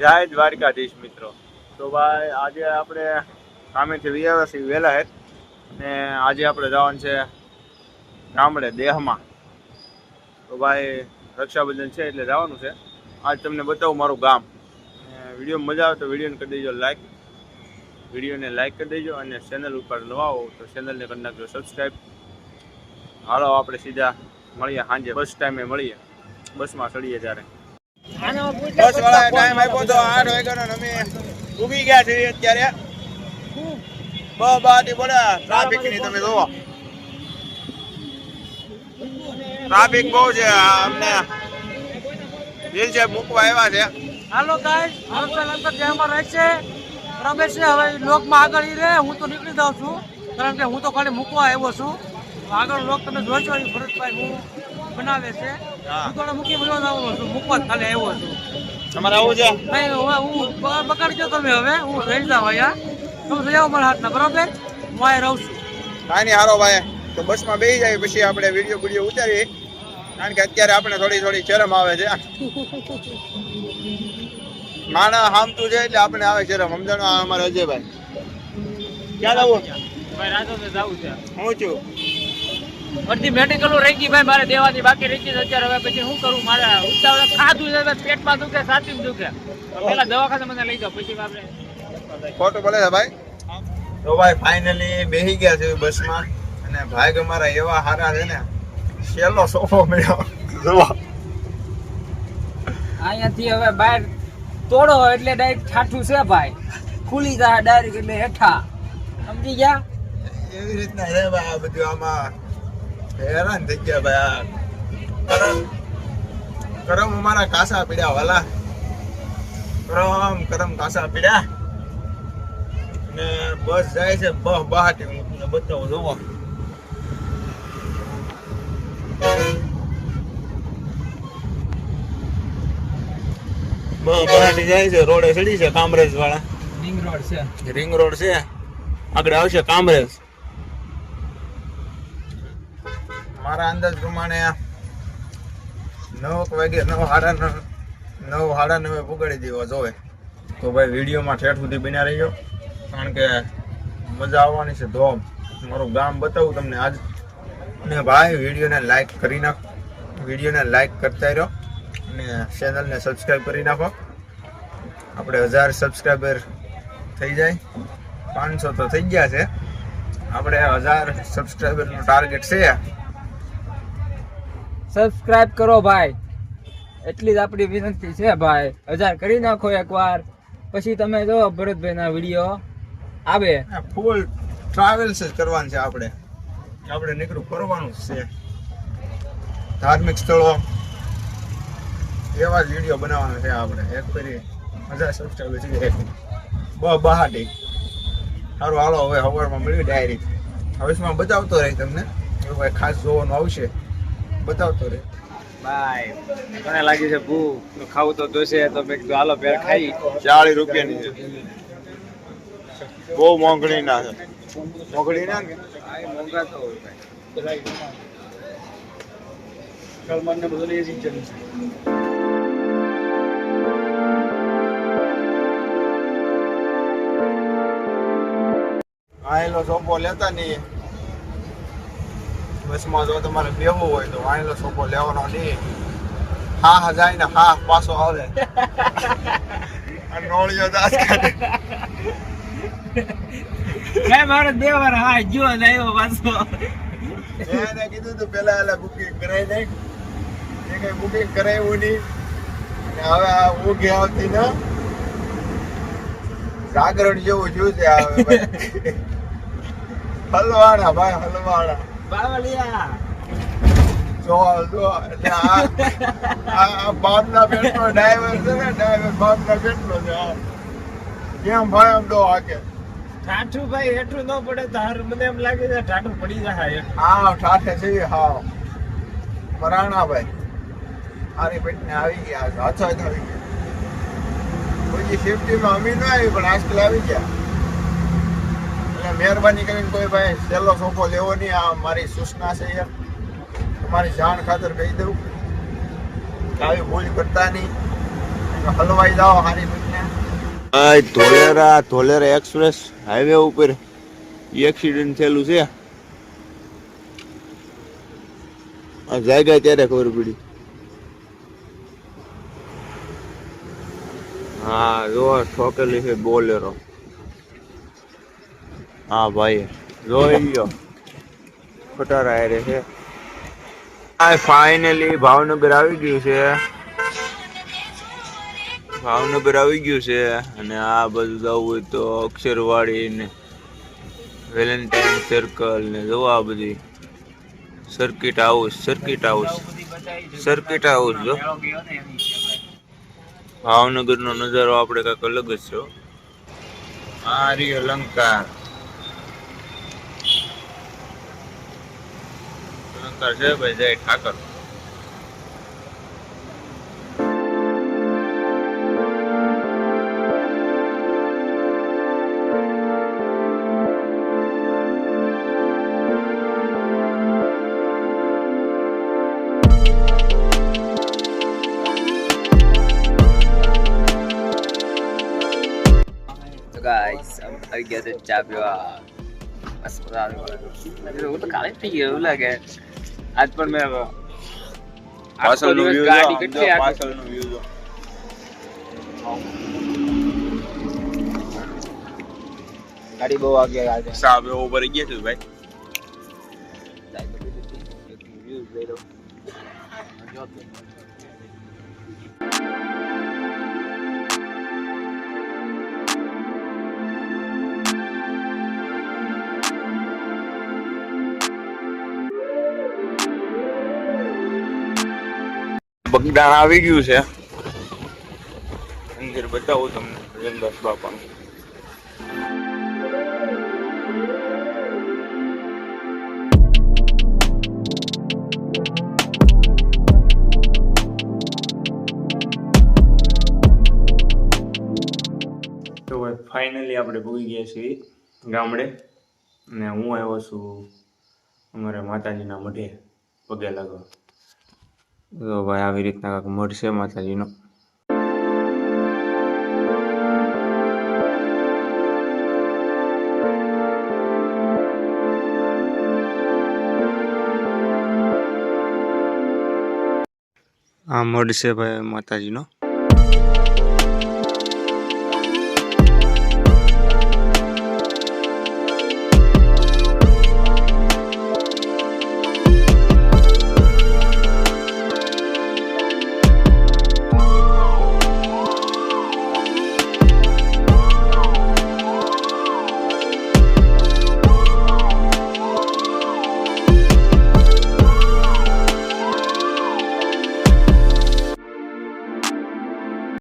જય દ્વારકાધીશ મિત્રો. તો ભાઈ, આજે આપણે સામેથી વી છીએ વહેલા હેત ને આજે આપણે જવાનું છે ગામડે દેહમાં. તો ભાઈ, રક્ષાબંધન છે એટલે જવાનું છે. આજ તમને બતાવું મારું ગામ. વીડિયો મજા આવે તો વિડીયોને કરી દેજો લાઈક વિડીયોને લાઈક કરી દેજો અને ચેનલ ઉપર નવા હો તો ચેનલને કરી નાખજો સબસ્ક્રાઈબ હાલો, આપણે સીધા મળીએ સાંજે. બસ ટાઈમે મળીએ. બસમાં ચડીએ ત્યારે. બસ વાળા ટાઈમ આપ્યો તો આઠ વાગ્યાનો અમે ઉગી ગયા છીએ અત્યારે. બ બાટી પડ્યા ટ્રાફિકની તમે જોવો. ટ્રાફિક બહુ છે અમને દિલ છે મૂકવા આવ્યા છે. હાલો ગાઈસ અંકલ અંકલ જે રહે છે. રમેશ હવે લોકમાં આગળ ઈ રહે હું તો નીકળી જાઉં છું. કારણ કે હું તો ખાલી મૂકવા આવ્યો છું. આગળ લોક તમે જોશો ઈ ભરતભાઈ હું બનાવે છે. હા. તો મૂકી મળવા છું. મૂકવા ખાલી આવ્યો છું. તમારે આવું છે? નહીં હવે હું બગાડજો તમે હવે. હું રહી જાઉં અહીંયા. તમે લઈ આવો મારા હાથના બરાબર? હું અહીં રહું છું. કાંઈ નહીં હારો ભાઈ. તો બસમાં બેસી જાય પછી આપણે વીડિયો વીડિયો ઉતારીએ. કારણ કે અત્યારે આપણે થોડી થોડી શરમ આવે છે. માણા હામતું છે એટલે આપણે આવે શરમ. સમજણ અમારે અજયભાઈ. ક્યાં આવું જવું છે. હું છું? અડધી મેડિકલો રહી ગઈ ભાઈ મારે દેવાની બાકી રહી ગઈ અત્યારે. હવે પછી શું કરું? મારે ઉતાવળ ખાધું છે પેટમાં દુખે સાચું દુખે. પેલા દવાખાને મને લઈ જાઓ પછી આપણે ફોટો પડે છે ભાઈ? તો ભાઈ ફાઇનલી બેસી ગયા છે બસમાં. અને ભાઈ અમારા એવા હારા છે ને છેલ્લો સોફો મળ્યો. જોવા અહીંયાથી હવે બહાર તોડો એટલે ડાયરેક્ટ ઠાઠું છે ભાઈ. ખુલી જાય ડાયરેક્ટ એટલે હેઠા. સમજી ગયા? એવી રીતના છે ભાઈ આ બધું આમાં. હેરાન થઈ ગયા ભાઈ કરમ કરમ અમારા કાસા પીડ્યા વાલા. કરમ કરમ કાસા પીડ્યા. ને બસ જાય છે બહ બહાટી હું તમને બતાવું જોવો. બહ બહાટી જાય છે રોડે ચડી છે કામરેજ વાળા. રિંગ રોડ છે. રિંગ રોડ છે. આગળ આવશે કામરેજ. મારા અંદાજ પ્રમાણે નવ વાગે નવ સાડા નવ સાડા નવે પુગાડી દેવો જોવે. તો ભાઈ વિડીયોમાં ઠેઠ સુધી બન્યા રહીજો. કારણ કે મજા આવવાની છે ધોમ. મારું ગામ બતાવું તમને આજ. અને ભાઈ, વિડીયોને લાઈક કરી નાખો. વિડીયોને લાઈક કરતા રહ્યો અને ચેનલને સબસ્ક્રાઈબ કરી નાખો. આપણે હજાર સબસ્ક્રાઈબર થઈ જાય. પાંચસો તો થઈ ગયા છે. આપણે હજાર સબસ્ક્રાઈબરનો ટાર્ગેટ છે સબસ્ક્રાઇબ કરો ભાઈ. એટલી જ આપણી વિનંતી છે ભાઈ. હજાર કરી નાખો એકવાર. પછી તમે જો ભરતભાઈ ના વીડિયો આવે ફૂલ ટ્રાવેલ્સ જ કરવાનું છે આપણે. આપણે નીકળું ફરવાનું જ છે. ધાર્મિક સ્થળો. એવા જ વીડિયો બનાવવાનો છે આપણે. એક ફરી હજાર સબસ્ક્રાઈબર છે. બ બહાટી. સારું હાલો, હવે હવારમાં મળ્યું ડાયરી. હવે બતાવતો રહી તમને. એવું કાંઈ ખાસ જોવાનું આવશે. બતાવતો રહે. ભાઈ મને લાગી છે ભૂખ ખાવું તો જોશે તો મેં કીધું હાલો પેર ખાઈ. ચાલીસ રૂપિયાની છે. બહુ મોંઘણી ના છે. મોંઘણી ના મોંઘા તો હોય છે જઈ આયેલો સોંપો લેતા નહીં. બસમાં જો તમારે બેવું હોય તો આયેલો સોપો લેવાનો નહીં. હા હા જાય ને હા પાછો આવે. નોળિયો દાસ કાઢે. મારો બે વાર હા જો આવ્યો પાછો. એને કીધું તું પેલા એલા બુકિંગ કરાવી દે એ કઈ બુકિંગ કરાવ્યું નહીં. હવે આ ઊંઘી આવતી ને. જાગરણ જેવું જોયું છે હવે. હલવાણા ભાઈ હલવાણા. બાવલિયા જો જો આ બાપના પેટનો ડ્રાઈવર છે ને ડ્રાઈવર બાપના પેટનો છે. કેમ ભાઈ આમ તો આકે ઠાઠું ભાઈ હેઠું ન પડે તો હાર મને એમ લાગે છે ઠાઠું પડી જાય હા ઠાઠે છે હા. પરાણા ભાઈ આની પેટને આવી ગયા અચ્છા આવી ગયા. કોઈ સેફટીમાં અમી ન આવી પણ આજકાલ આવી ગયા. એટલે મહેરબાની કરીને કોઈ ભાઈ સહેલો સોફો લેવો નહીં. આ મારી સૂચના છે યાર. તમારી જાણ ખાતર કહી દઉં. આવી ભૂલ કરતા નહીં. હલવાઈ જાઓ હારી મતને ધોલેરા ધોલેરા એક્સપ્રેસ હાઈવે ઉપર એક્સિડન્ટ થયેલું છે. આ જાગ્યા ત્યારે ખબર પડી? હા જો ઠોકેલી છે બોલેરો. હા ભાઈ, જોઈ લ્યો. ખટારા રહે છે. આ ફાઇનલી ભાવનગર આવી ગયું છે. ભાવનગર આવી ગયું છે અને આ બધું જવું હોય તો અક્ષરવાડી ને વેલેન્ટાઇન સર્કલ ને જવું આ બધી. Circuit house circuit house circuit house જો. ભાવનગર નો નજારો આપણે કાંઈક અલગ જ છે આ રહ્યો લંકા લંકા છે ભાઈ જય ઠાકર ગયા છે ચા પીવા. બસ મજા આવે હું તો કાલે થઈ ગયો, એવું લાગે. આજ પણ મેં આખો પાછળનો દિવસ view ગાડી જો, કેટલી જો આખો- પાછળનો view જો. ગાડી બહુ આગળ આજે સાહેબ એવો ભરી ગયા છે ભાઈ Views લઈ લો. બગદાણ આવી ગયું છે. મંદિર બતાવું તમને રજનદાસ બાપાનું. તો ફાઇનલી આપણે પૂગી ગયા છીએ ગામડે. અને હું આવ્યો છું અમારા માતાજીના મઢે, પગે લાગવા. તો ભાઈ આવી રીતના કાંઈક મઢ છે માતાજીનો. આ મઢ છે ભાઈ માતાજીનો.